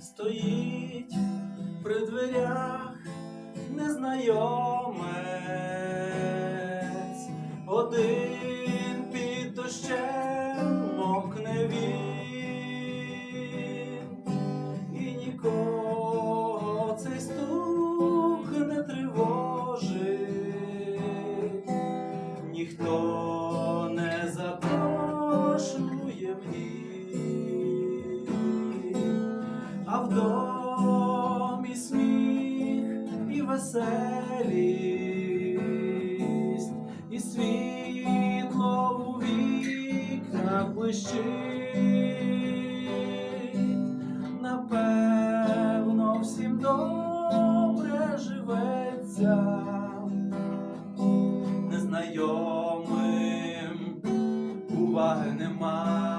стоїть при дверях незнайомець, один під дощем мокне він, і нікого цей стук не тривожить, ніхто веселість, і світло у вікна блищить, напевно, всім добре живеться, незнайомим уваги нема.